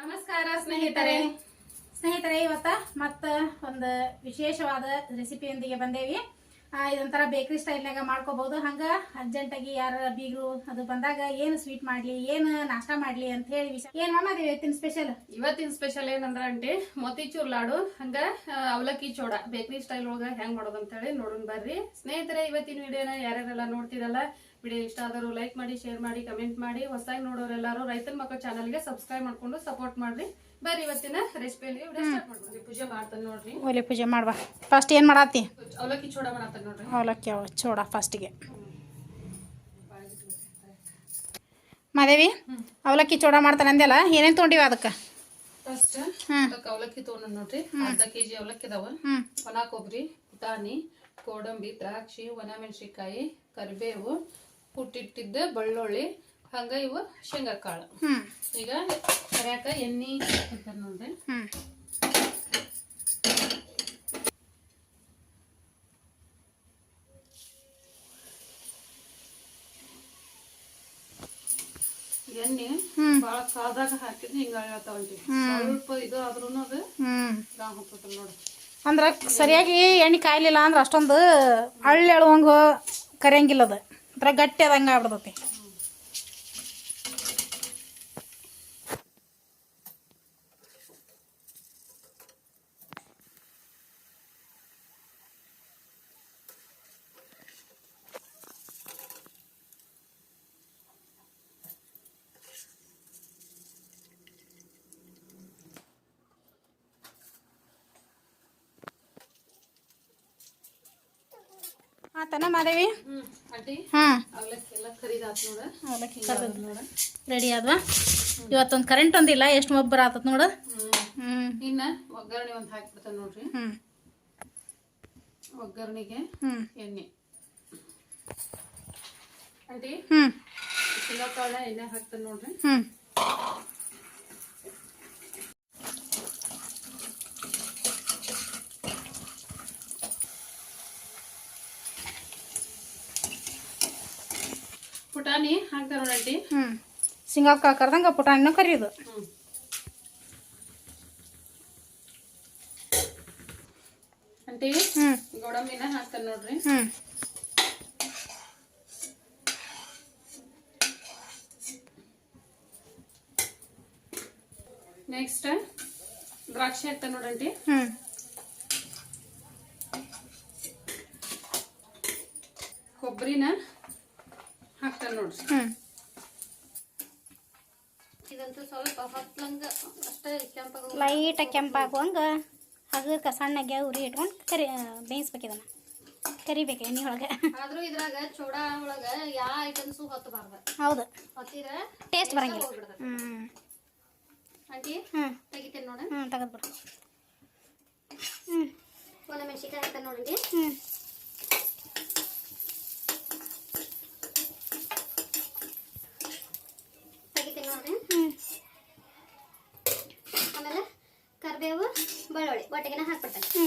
ನಮಸ್ಕಾರ ಸ್ನೇಹಿತರೆ. ಸ್ನೇಹಿತರೆ ಇವತ್ತ ಮತ್ತ ಒಂದು ವಿಶೇಷವಾದ ರೆಸಿಪಿಯೊಂದಿಗೆ ಬಂದೇವಿ. ಇದೊಂಥರ ಬೇಕ್ರಿ ಸ್ಟೈಲ್ನಾಗ ಮಾಡ್ಕೋಬಹುದು ಹಂಗ ಅರ್ಜೆಂಟಾಗಿ ಯಾರ ಬೀಗರು ಅದು ಬಂದಾಗ ಏನು ಸ್ವೀಟ್ ಮಾಡ್ಲಿ ಏನು ನಾಷ್ಟಾ ಮಾಡ್ಲಿ ಅಂತ ಹೇಳಿ ವಿಷಯ ಏನ್ ಮಾಮ ಇವತ್ತಿನ ಸ್ಪೆಷಲ್ ಇವತ್ತಿನ ಸ್ಪೆಷಲ್ ಏನಂದ್ರ ಅಂಟಿ ಮೋತಿಚೂರ್ ಲಾಡು ಹಂಗ ಅವಲಕ್ಕಿ ಚೋಡ ಬೇಕರಿ ಸ್ಟೈಲ್ ಒಳಗ ಹೆಂಗ್ ಮಾಡೋದು ಅಂತ ಹೇಳಿ ನೋಡೋಣ ಬರ್ರಿ. ಸ್ನೇಹಿತರೆ ಇವತ್ತಿನ ವಿಡಿಯೋನ ಯಾರ್ಯಾರೆಲ್ಲ ನೋಡ್ತಿರಲ್ಲ ವಿಡಿಯೋ ಇಷ್ಟ ಆದರೂ ಲೈಕ್ ಮಾಡಿ ಶೇರ್ ಮಾಡಿ ಕಮೆಂಟ್ ಮಾಡಿ ಹೊಸದಾಗಿ ನೋಡೋರೆಲ್ಲರೂ ರೈತನ ಮಕ್ಕಳ ಚಾನಲ್ಗೆ ಸಬ್ಸ್ಕ್ರೈಬ್ ಮಾಡ್ಕೊಂಡು ಸಪೋರ್ಟ್ ಮಾಡ್ರಿ. ಬರ್ರಿ ಇವತ್ತಿನ ರೆಸಿಪಿಯಲ್ಲಿ ಪೂಜೆ ಮಾಡ್ತಾನೆ ನೋಡ್ರಿ. ಒಲೆ ಪೂಜೆ ಮಾಡುವ. ಫಸ್ಟ್ ಏನು ಮಾಡತ್ತಿ ಅವಲಕ್ಕಿ ಚೋಡ ಮಾಡ್ತಾನೆ ನೋಡ್ರಿ. ಅವಲಕ್ಕಿ ಅವ ಚೋಡ ಫಸ್ಟಿಗೆ ಮಾದೇವಿ ಅವಲಕ್ಕಿ ಚೋಡ ಮಾಡ್ತಾನೆ ಅಂದೆಲ್ಲ ಏನೇನು ತೊಗೊಂಡಿವ ಅದಕ್ಕೆ? ಫಸ್ಟ್. ಅದಕ್ಕೆ ಅವಲಕ್ಕಿ ತೊಗೊಂಡ್ ನೋಡ್ರಿ. ಅರ್ಧ ಕೆಜಿ ಅವಲಕ್ಕಿ ಅದಾವ. ಒಣ ಕೊಬ್ಬರಿ ಪುಟಾಣಿ ಗೋಡಂಬಿ ದ್ರಾಕ್ಷಿ ಒಣ ಮೆಣಸಿನ್ಕಾಯಿ ಕರಿಬೇವು ಕುಟ್ಟಿಟ್ಟಿದ್ದ ಬೆಳ್ಳುಳ್ಳಿ ಹಂಗ ಇವು ಶೇಂಗಾ ಕಾಳು ಈಗ ಕರ್ಯಾಕ ಎಣ್ಣೆ ಹಾಕ್ತಾರ ನೋಡ್ರಿ. ಎಣ್ಣೆ. ಬಾಳ ಕಾದಾಗ ಹಾಕಿದ್ರೆ ಹಿಂಗ ಆಗತ್ತಾವಂಟಿ ಸ್ವಲ್ಪ ಇದು ಆದ್ರೂ ಅದು ಹ್ಞೂ ಗಾ ಹೋಗ್ತದ ನೋಡ್ರಿ. ಅಂದ್ರೆ ಸರಿಯಾಗಿ ಎಣ್ಣೆ ಕಾಯ್ಲಿಲ್ಲ ಅಂದ್ರ ಅಷ್ಟೊಂದು ಹಳ್ಳಿ ಎಳುವಂಗೆ ಕರಿಯಂಗಿಲ್ಲ ಅದು ಒಂಥರ ಗಟ್ಟಿ ಆದಂಗೆ ಆಗ್ಬಿಡ್ತೈತಿ ಆತನ ಮಾದೇವಿ ಹಾಂ. ನೋಡ. ರೆಡಿ ಆದ್ವಾ? ಇವತ್ತೊಂದು ಕರೆಂಟ್ ಒಂದಿಲ್ಲ ಎಷ್ಟು ಮೊಬ್ಬರ ಆತತ್ ನೋಡು. ಹ್ಮ್. ಹ್ಞೂ ಇನ್ನ ಒಗ್ಗರಣೆ ಒಂದ್ ಹಾಕ್ಬಿಡ್ತಾನ ನೋಡ್ರಿ. ಹ್ಞೂ ಒಗ್ಗರಣೆಗೆ ಎಣ್ಣೆ. ಆಂಟಿ ಹ್ಞೂ ಎಣ್ಣೆ ಹಾಕ್ತಾನೆ ನೋಡ್ರಿ. ಹ್ಞೂ ಪುಟಾಣಿ ಹಾಕ್ತಾರ ನೋಡಂಟಿ ಹ್ಞೂ ಶೇಂಗಾ ಕರ್ದಂಗೆ ಪುಟಾಣಿನ ಕರಿಯೋದು. ಹ್ಞೂ ಗೋಡಂಬಿನ ಹಾಕ್ತಾರೆ ನೋಡ್ರಿ. ಹ್ಞೂ ನೆಕ್ಸ್ಟ್ ದ್ರಾಕ್ಷಿ ಹಾಕ್ತಾನೆ ನೋಡಂಟಿ ಹ್ಞೂ ಕೊಬ್ಬರಿನ ಹಾಕ್ತಾನೆ ನೋಡ್ರಿ. ಇದಂತೂ ಸ್ವಲ್ಪ ಹೊತ್ತಂಗ ಅಷ್ಟೇ ಕೆಂಪಾಗ ಲೈಟಾಗಿ ಕೆಂಪಾಗುವಂಗೆ ಹಗರ್ಕ ಸಣ್ಣಗೆ ಉರಿ ಇಟ್ಕೊಂಡು ಕರಿ ಬೇಯಿಸ್ಬೇಕು ಇದನ್ನು ಕರಿಬೇಕು ಎಣ್ಣೆ ಒಳಗೆ. ಆದರೂ ಇದ್ರಾಗ ಚೂಡ ಒಳಗ ಯಾವ ಐಟಮ್ಸು ಹೊತ್ತಬಾರ್ದು ಹೌದು. ಹೊತ್ತಿದ್ರ ಟೇಸ್ಟ್ ಬರಂಗಿಲ್ಲ. ಹ್ಮ್. ಹ್ಞೂ ಆಂಟಿ? ಹ್ಞೂ ತೆಗಿತೇನೆ ನೋಡ ಹ್ಞೂ ತೆಗೆದ್ಬಿಡು ಹ್ಞೂ ಒಣ ಮೆಣಸಿಕಾಯಿ ಹಾಕ್ತಾನೆ ನೋಡ್ರಿ ಹ್ಞೂ ತೆಗಿತೇನೆ ನೋಡ್ರಿ ಹ್ಞೂ ಆಮೇಲೆ ಕರಿಬೇವು ಬೆಳ್ಳುಳ್ಳಿ ಒಟ್ಟಿಗೆನ ಹಾಕ್ಬಿಡ್ತಾನೆ ಹ್ಞೂ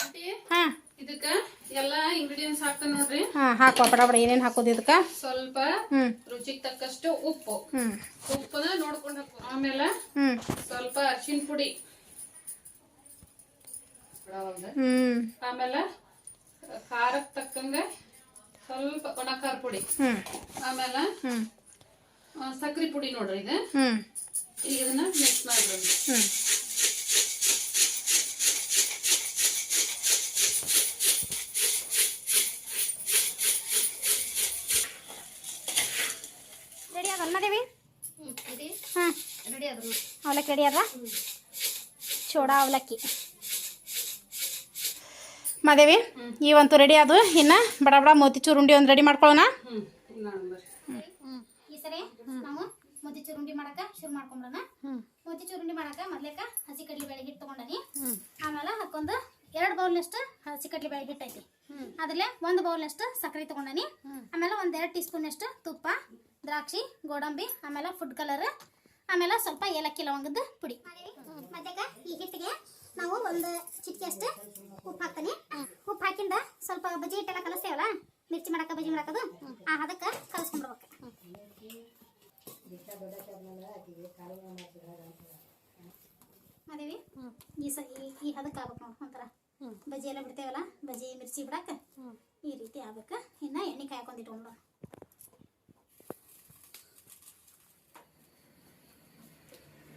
ಆಂಟಿ ಹಾಂ ಇದಕ್ಕ ಎಲ್ಲಾ ಇಂಗ್ರೀಡಿಯೆಂಟ್ಸ್ ಹಾಕ್ತಾನೆ ನೋಡ್ರಿ. ಹಾ ಹಾಕುವ ಬಡ ಬಡ ಏನೇನು ಹಾಕೋದು ಇದಕ್ಕೆ? ಸ್ವಲ್ಪ ಹ್ಞೂ ರುಚಿಗೆ ತಕ್ಕಷ್ಟು ಉಪ್ಪು. ಉಪ್ಪನ್ನ ಉಪ್ಪನ ನೋಡ್ಕೊಂಡು ಹಾಕು ಆಮೇಲೆ ಹ್ಞೂ ಸ್ವಲ್ಪ ಅರ್ಶಿನ ಪುಡಿ. ಹ್ಞೂ ಆಮೇಲೆ ಖಾರಕ್ಕೆ ತಕ್ಕಂಗೆ ಸ್ವಲ್ಪ ಒಣ ಖಾರ ಪುಡಿ. ಹ್ಞೂ ಆಮೇಲೆ ಹ್ಞೂ ಆ, ಸಕ್ರೆ ಪುಡಿ ನೋಡ್ರಿ ಇದು. ಹ್ಞೂ ಈಗ ಇದನ್ನ ಮಿಕ್ಸ್ ಮಾಡ್ಬಿಡೋದು ಹ್ಞೂ ಅವಲಕ್ಕಿ ರೆಡಿ ಅದ ಚೋಡ ಅವಲಕ್ಕಿ. ಮಾದೇವಿ ಇವಂತೂ ರೆಡಿ ಅದು ಇನ್ನ ಬಡ ಬಡ ಮೋತಿಚೂರು ಉಂಡಿ ಒಂದು ರೆಡಿ ಮಾಡ್ಕೊಳ್ಳೋಣ. ಈ ಸರಿ ನಾವು ಮೋತಿ ಚುರುಂಡಿ ಮಾಡಕ ಶುರು ಮಾಡ್ಕೊಂಡ್ರನ ಮೋತಿ ಉಂಡಿ ಮಾಡಕ ಮೊದ್ಲೇಕ ಹಸಿ ಕಡ್ಲಿ ಬೇಳೆ ಹಿಟ್ಟು ತಗೊಂಡನಿ ಆಮೇಲೆ ಹಾಕೊಂದು ಎರಡು ಬೌಲ್ನಷ್ಟು ಹಸಿ ಕಡ್ಲಿ ಬೇಳೆ ಹಿಟ್ಟು ಐತಿ. ಅದ್ರಲ್ಲೇ ಒಂದು ಬೌಲ್ನಷ್ಟು ಸಕ್ಕರೆ ತಗೊಂಡನಿ ಆಮೇಲೆ ಒಂದ್ ಎರಡು ಟೀ ಸ್ಪೂನಷ್ಟು ತುಪ್ಪ ದ್ರಾಕ್ಷಿ ಗೋಡಂಬಿ ಆಮೇಲೆ ಫುಡ್ ಕಲರ್ ಆಮೇಲೆ ಸ್ವಲ್ಪ ಏಲಕ್ಕಿ ಲವಂಗದ ಪುಡಿ. ಮಧ್ಯಾಗ ಈ ಹಿಟ್ಟಿಗೆ ನಾವು ಒಂದು ಚಿಟಿಕೆ ಅಷ್ಟು ಉಪ್ಪು ಹಾಕ್ತೀನಿ. ಉಪ್ಪು ಹಾಕಿಂದ ಸ್ವಲ್ಪ ಬಜ್ಜಿ ಹಿಟ್ಟೆಲ್ಲ ಕಲಸ್ತೇವಲ್ಲ ಮಿರ್ಚಿ ಮಾಡಕ ಬಜ್ಜಿ ಮಾಡಕದು ಆ ಹದಕ್ಕೆ ಕಲಸ್ಕೊಂಡ್ಬಿಡ್ಬೇಕು. ಅದೇವಿ ಈ ಸ ಈ ಈ ಹದಕ್ಕೆ ಆಗ್ಬೇಕು ನೋಡಿ ಒಂಥರ. ಬಜ್ಜಿ ಎಲ್ಲ ಬಿಡ್ತೇವಲ್ಲ ಬಜ್ಜಿ ಮಿರ್ಚಿ ಬಿಡಾಕ ಈ ರೀತಿ ಆಗ್ಬೇಕು ಇನ್ನ ಎಣ್ಣೆ ಕಾಯ್ಕೊಂಡು ಇಟ್ಕೊಂಡ್ಬಿಡೋಣ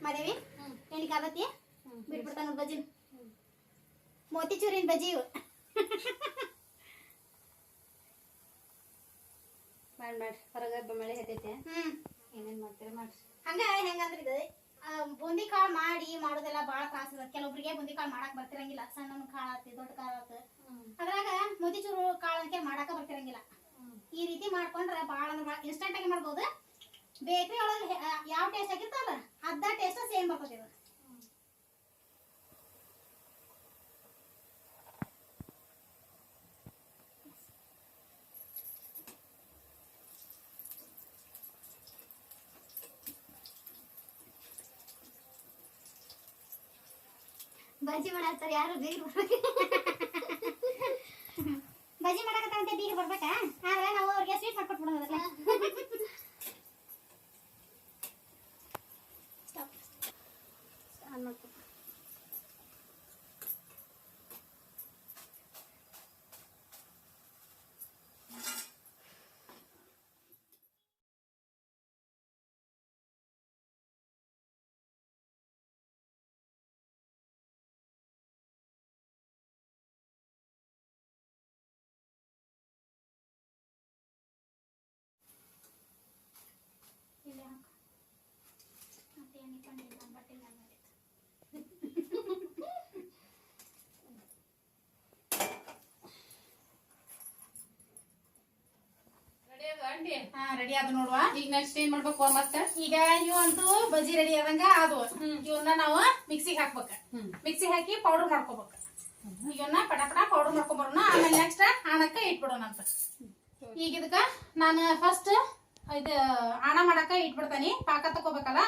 ಮಾದೇವಿ ಎಣ್ಣೆ ಆಗತ್ತೆ ಬಿಟ್ಬಿಡ್ತಾನ ಬಜ್ಜಿ ಮೋತಿಚೂರಿನ ಬಜ್ಜಿ ಇವು. ಮಾಡಿ ಮಾಡಿ ಹೊರಗೆ ಮಳೆ ಹತ್ತೈತೆ. ಹ್ಮ್. ಏನೇನ್ ಮಾಡ್ತೀರ ಮಾಡ್ರಿ. ಹಂಗ ಹೆಂಗಂದ್ರೆ ಇದು? ಬೂಂದಿ ಕಾಳು ಮಾಡಿ ಮಾಡೋದೆಲ್ಲ ಬಾಳ ತ್ರಾಸ ಕೆಲವೊಬ್ಬರಿಗೆ ಕೆಲವೊಬ್ರಿಗೆ ಬೂಂದಿ ಕಾಳು ಮಾಡಕ್ ಬರ್ತಿರಂಗಿಲ್ಲ. ಸಣ್ಣ ಕಾಳು ಆತಿ ದೊಡ್ಡ ಕಾಳು ಆತ. ಅದ್ರಾಗ ಮೋತಿಚೂರು ಕಾಳು ಅಂತ ಮಾಡಾಕ ಬರ್ತಿರಂಗಿಲ್ಲ. ಈ ರೀತಿ ಮಾಡ್ಕೊಂಡ್ರೆ ಬಾಳ ಅಂದ್ರೆ ಇನ್ಸ್ಟಂಟ್ ಆಗಿ ಮಾಡ್ಬೋದು. ಬೇಕ್ರಿ ಒಳಗೆ ಯಾವ ಟೇಸ್ಟ್ ಆಗಿರ್ತಲ್ಲ ಅರ್ಧ ಟೇಸ್ಟ್ ಸೇಮ್ ಇದು ಬಜ್ಜಿ ಮಾಡತ್ತಾರ ಯಾರು ಬೀರ್ ಬರ್ಬೇಕು? ಬಜ್ಜಿ ಮಾಡಕತ್ತಂತೆ ಬೀರ್ ಬರ್ಬೇಕಾ? ಆದ್ರೆ ನಾವು ಅವ್ರಿಗೆ ಸ್ವೀಟ್ ಮಾಡ್ಕೊಟ್ಬಿಡೋದಲ್ಲ ಆನ್ ಮಾಡ್ಕೊ ಇಲ್ಲಿ ಹಾಕು ಮತ್ತೆ ಎಣ್ಣೆ ಕಂಡಿಲ್ಲ ಬಟ್ಟೆ ಮ್ಯಾಲ್ ಮಾಡಿದ್ದು. ರೆಡಿ ಅದ ಅಂಡಿ ಹಾ ರೆಡಿ ಆದ ನೋಡುವ? ಈಗ ನೆಕ್ಸ್ಟ್ ಏನ್ ಮಾಡ್ಬೇಕು ಮತ್ತೆ? ಈಗ ಇವಂತೂ ಬಜ್ಜಿ ರೆಡಿ ಆದಂಗ ಅದು ಇವನ್ನ ನಾವು ಮಿಕ್ಸಿಗೆ ಹಾಕ್ಬೇಕು. ಮಿಕ್ಸಿ ಹಾಕಿ ಪೌಡರ್ ಮಾಡ್ಕೋಬೇಕು. ಇವನ್ನ ಪಟ ಪಟ ಪೌಡರ್ ಮಾಡ್ಕೊಂಬರೋಣ. ಆಮೇಲೆ ನೆಕ್ಸ್ಟ್ ಹಣಕ್ಕ ಇಟ್ಬಿಡೋಣ ಅಂತ. ಈಗ ಇದಕ್ಕ ನಾನು ಫಸ್ಟ್ ಇದ ಹಣ ಮಾಡಕ ಇಟ್ಬಿಡ್ತಾನಿ. ಪಾಕ ತಕೋಬೇಕಲ್ಲ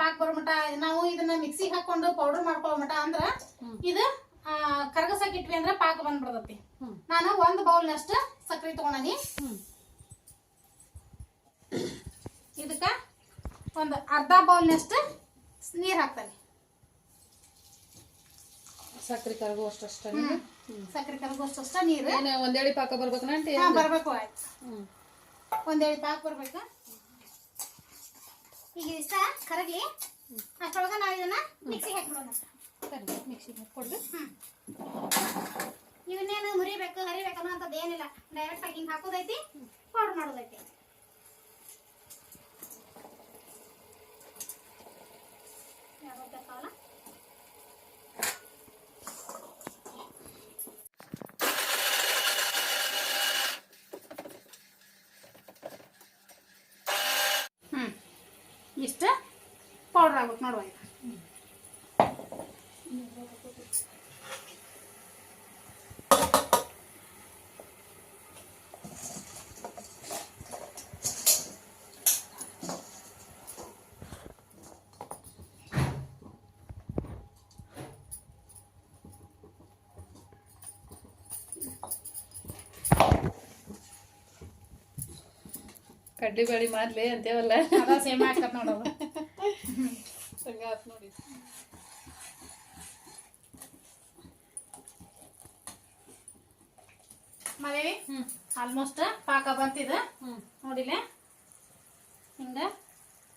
ಪಾಕ ಬರೋಮಟ ನಾವು ಇದನ್ನ ಮಿಕ್ಸಿಗೆ ಹಾಕೊಂಡು ಪೌಡರ್ ಮಾಡ್ಕೊಳ್ಳೋ ಮಟ ಅಂದ್ರ ಇದು ಕರಗಸಕ್ಕೆ ಕರಗಸಕ್ ಇಟ್ವಿ ಅಂದ್ರ ಪಾಕ ಬಂದ್ಬಿಡ್ತೈತಿ. ನಾನು ಒಂದ್ ಬೌಲ್ನಷ್ಟು ಸಕ್ಕರೆ ತಗೊಂಡನಿ. ಇದಕ್ಕ ಒಂದು ಅರ್ಧ ಬೌಲ್ನಷ್ಟು ನೀರು ಹಾಕ್ತಾನೆ. ಸಕ್ಕರೆ ಕರಗು ಅಷ್ಟಷ್ಟ ಸಕ್ಕರೆ ಕರಗು ಅಷ್ಟ ನೀರು. ಒಂದೇಳಿ ಪಾಕ ಹಾ ಬರ್ಬೇಕು ಆಯ್ತು. ಒಂದೇಳಿ ಪಾಕ ಬರ್ಬೇಕು. ಈಗ ಇಷ್ಟ ಕರಗಿ ಅಷ್ಟೊಳಗ ನಾವು ಇದನ್ನ ಮಿಕ್ಸಿಗೆ ಹಾಕ್ಬಿಡೋಣ. ಮಿಕ್ಸಿಗೆ ಇವನ್ನೇನು ಮುರಿಬೇಕು ಹರಿಬೇಕು ಅಂತದ್ದು ಏನಿಲ್ಲ. ಡೈರೆಕ್ಟ್ ಆಗಿ ಹಿಂಗೆ ಹಾಕೋದೈತಿ ಪೌಡರ್ ಮಾಡೋದೈತಿ ಯಾವ್ದು ಬೇಕಾವಲ್ಲ ಹ್ಮ್ ಇಷ್ಟ ಪೌಡರ್ ಆಗ್ಬೇಕು ನೋಡುವ ಈಗ. ಕಡ್ಲಿ ಬೇಳಿ ಮಾಡ್ಲಿ ಅಂತೇವಲ್ಲ? ಸೇಮ್ ಹಾಕತ್ ನೋಡೋದು. ಹಂಗ ಆತ್ ನೋಡಿ. ಮದೇವಿ ಹ್ಮ್. ಆಲ್ಮೋಸ್ಟ್ ಪಾಕ ಬಂತಿದೆ. ನೋಡಿಲ್ಲ ನೋಡಿಲೆ? ಹಿಂಗ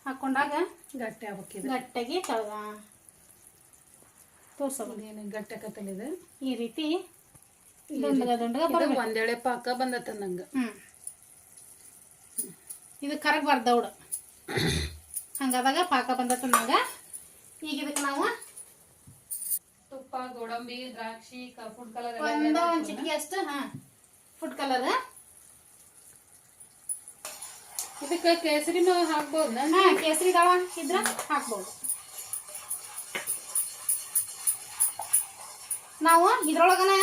ಹಾಕೊಂಡಾಗ ಗಟ್ಟಿ ಆಗ್ಬೇಕಿದೆ. ಗಟ್ಟಿಯಾಗಿ ತಳಗ ತೋರ್ಸೋದು. ಏನು ಗಟ್ಟಿ ಆಕತ್ತಲ್ಲಿದೆ ಈ ರೀತಿ ಒಂದೇಳೆ ಪಾಕ ಬಂದತ್ತ ನಂಗೆ ಹ್ಮ್. ಇದು ಕರಗ್ ದೌಡ್ ಹಂಗಾದಾಗ ಪಾಕ ಬಂದತ್ತು ನಂಗ ಈಗ ಇದಕ್ಕೆ ನಾವು ತುಪ್ಪ ಗೋಡಂಬಿ ದ್ರಾಕ್ಷಿ ಫುಡ್ ಕಲರ್ ಒಂದ ಒಂದ್ ಚಿಟಿಕೆ ಅಷ್ಟು ಹಾ ಫುಡ್ ಕಲರ್ ಇದಕ್ಕೆ ಕೇಸರಿನೂ ಹಾಕ್ಬೋದು ಹಾ ಕೇಸರಿ ದಾಳ ಇದ್ರ ಹಾಕ್ಬೋದು. ನಾವು ಇದ್ರೊಳಗನ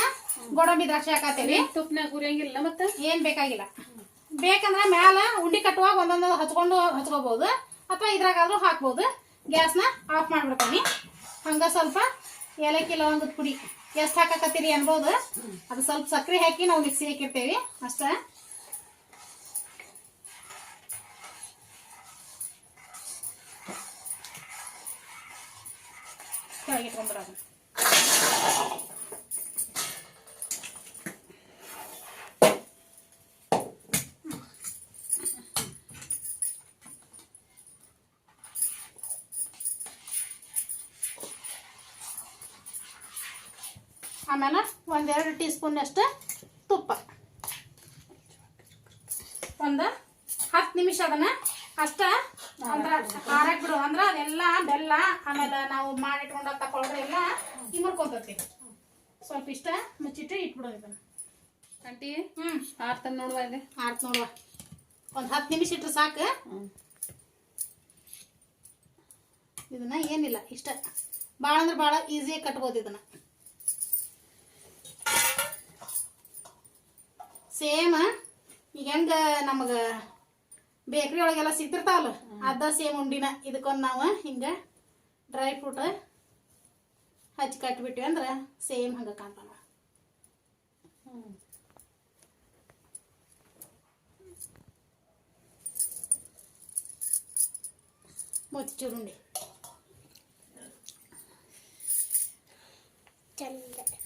ಗೋಡಂಬಿ ದ್ರಾಕ್ಷಿ ಹಾಕತ್ತೇವಿ. ತುಪ್ಪನಾಗ ಹುರಿಯಂಗಿಲ್ಲ ಮತ್ತೆ? ಏನ್ ಬೇಕಾಗಿಲ್ಲ. ಬೇಕಂದ್ರೆ ಮ್ಯಾಲ ಉಂಡಿ ಕಟ್ಟುವಾಗ ಒಂದೊಂದು ಹಚ್ಕೊಂಡು ಹಚ್ಕೋಬಹುದು ಅಥವಾ ಇದ್ರಾಗಾದ್ರೂ ಹಾಕ್ಬೋದು. ಗ್ಯಾಸ್ನ ಆಫ್ ಮಾಡ್ಬಿಡ್ತೀನಿ. ಹಂಗೆ ಸ್ವಲ್ಪ ಏಲಕ್ಕಿ ಲವಂಗದ ಪುಡಿ ಎಷ್ಟು ಹಾಕಕತ್ತೀರಿ ಅನ್ಬೋದು. ಅದು ಸ್ವಲ್ಪ ಸಕ್ಕರೆ ಹಾಕಿ ನಾವು ಮಿಕ್ಸಿ ಹಾಕಿರ್ತೇವೆ. ಅಷ್ಟೇ. ಕೆಳಗಿಟ್ಕೊಂಡ್ಬಿಡೋದು. ಆಮೇಲೆ ಒಂದೆರಡು ಟೀ ಸ್ಪೂನ್ ಅಷ್ಟು ತುಪ್ಪ. ಒಂದು ಹತ್ತು ನಿಮಿಷ ಅದನ್ನ ಅಷ್ಟ ಅಂದ್ರೆ ಹಾರಕ್ ಬಿಡು. ಅಂದ್ರೆ ಅದೆಲ್ಲ ಬೆಲ್ಲ ಆಮೇಲೆ ನಾವು ಮಾಡಿಟ್ಕೊಂಡ ತಗೊಳ್ರೆ ಎಲ್ಲ ಇಮರ್ಕೊಂತತಿ ಸ್ವಲ್ಪ ಇಷ್ಟ ಮುಚ್ಚಿಟ್ಟು ಇಟ್ಬಿಡೋ ಇದನ್ನ. ಆಂಟಿ ಹ್ಞೂ ಆರ್ತನ್ ನೋಡುವ ಇದೆ ಆರ್ತ ನೋಡುವ. ಒಂದು ಹತ್ತು ನಿಮಿಷ ಇಟ್ರೆ ಸಾಕು. ಇದನ್ನ ಏನಿಲ್ಲ ಇಷ್ಟ. ಭಾಳ ಅಂದ್ರೆ ಭಾಳ ಈಸಿಯಾಗಿ ಕಟ್ಬೋದು ಇದನ್ನ. ಸೇಮ್ ಈಗ ಹೆಂಗ ನಮಗ ಬೇಕ್ರಿ ಒಳಗೆಲ್ಲ ಸಿಗ್ತಿರ್ತಾವಲ್ಲ, ಅದ ಸೇಮ್ ಉಂಡಿನ. ಇದಕ್ಕೊಂದು ನಾವು ಹಿಂಗ ಡ್ರೈ ಫ್ರೂಟ್ ಹಚ್ಚಿ ಕಟ್ಬಿಟ್ವಿ ಅಂದ್ರೆ ಸೇಮ್ ಹಂಗ ಕಾಣ್ತಾವ. ಚುರುಂಡಿ ಚೂರುಂಡಿ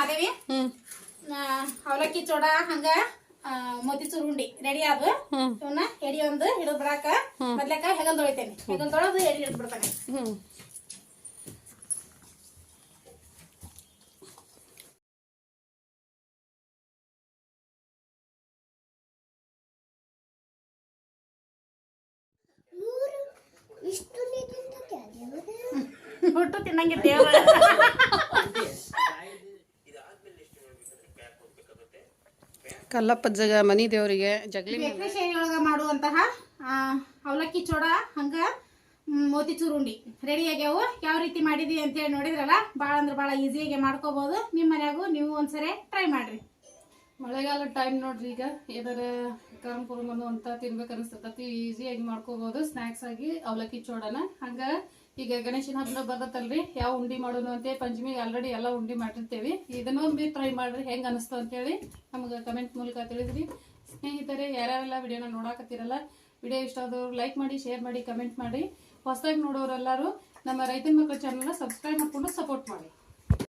ಮಾದೇವಿ? ಅವಲಕ್ಕಿ ಚೋಡ ಹಂಗ ಆ, ಮೋತಿಚೂರ್ ಉಂಡಿ ರೆಡಿ ಆದ. ಇವನ್ನ ಎಡಿ ಒಂದು ಹಿಡಿದ್ ಬಿಡಾಕ ಮೊದ್ಲಕ್ಕ ಹೆಗಲ್ ತೊಳಿತೇನೆ. ಹೆಗಲ್ ತೊಳೆದು ಎಡಿ ಹಿಡಿದ್ ಬಿಡ್ತಾನೆ. ಹ್ಮ್. ಬಿಟ್ಟು ತಿನ್ನಂಗಿದ್ದೇವ ಜಗ ಮನಿ ದೇವರಿಗೆ ಜಗಲಿ ಒಳಗ ಮಾಡುವಂತಹ ಅವಲಕ್ಕಿ ಚೋಡ ಹಂಗ ಮೋತಿ ಚೂರುಂಡಿ ಉಂಡಿ. ರೆಡಿ ಆಗ್ಯಾವು? ಯಾವ ರೀತಿ ಮಾಡಿದಿ ಅಂತ ಹೇಳಿ ನೋಡಿದ್ರಲ್ಲ ಭಾಳ ಅಂದ್ರೆ ಭಾಳ ಈಸಿಯಾಗಿ ಮಾಡ್ಕೋಬಹುದು ನಿಮ್ಮ ಮನ್ಯಾಗು ನೀವು ಒಂದ್ಸರಿ ಟ್ರೈ ಮಾಡ್ರಿ. ಮಳೆಗಾಲ ಟೈಮ್ ನೋಡ್ರಿ ಈಗ. ಏನಾರ ಕರ್ಮ್ ಕುರುಮನು ಅಂತ ತಿನ್ಬೇಕು ಅನಿಸ್ತತಿ. ಈಸಿಯಾಗಿ ಮಾಡ್ಕೋಬಹುದು ಸ್ನಾಕ್ಸ್ ಆಗಿ ಅವಲಕ್ಕಿ ಚೋಡನ. ಹಂಗ ಈಗ ಗಣೇಶನ ಹಬ್ಬ ಬರ್ತಲ್ರಿ ಯಾವ ಉಂಡಿ ಮಾಡೋನು ಅಂತ ಪಂಚಮಿಗೆ ಆಲ್ರೆಡಿ ಎಲ್ಲ ಉಂಡಿ ಮಾಡಿರ್ತೇವಿ. ಇದನ್ನೊಂದು ಟ್ರೈ ಮಾಡ್ರಿ, ಹೆಂಗೆ ಅನಿಸ್ತು ಅಂತೇಳಿ ನಮ್ಗೆ ಕಮೆಂಟ್ ಮೂಲಕ ತಿಳಿದ್ರಿ. ಸ್ನೇಹಿತರೆ, ಯಾರ್ಯಾರೆಲ್ಲ ವಿಡಿಯೋನ ನೋಡಾಕತ್ತಿರಲ್ಲ ವಿಡಿಯೋ ಇಷ್ಟ ಆದವ್ರು ಲೈಕ್ ಮಾಡಿ ಶೇರ್ ಮಾಡಿ ಕಮೆಂಟ್ ಮಾಡಿ. ಹೊಸದಾಗಿ ನೋಡೋರೆಲ್ಲರೂ ನಮ್ಮ ರೈತನ ಮಕ್ಕಳ ಚಾನಲ್ನ ಸಬ್ಸ್ಕ್ರೈಬ್ ಮಾಡ್ಕೊಂಡು ಸಪೋರ್ಟ್ ಮಾಡಿ.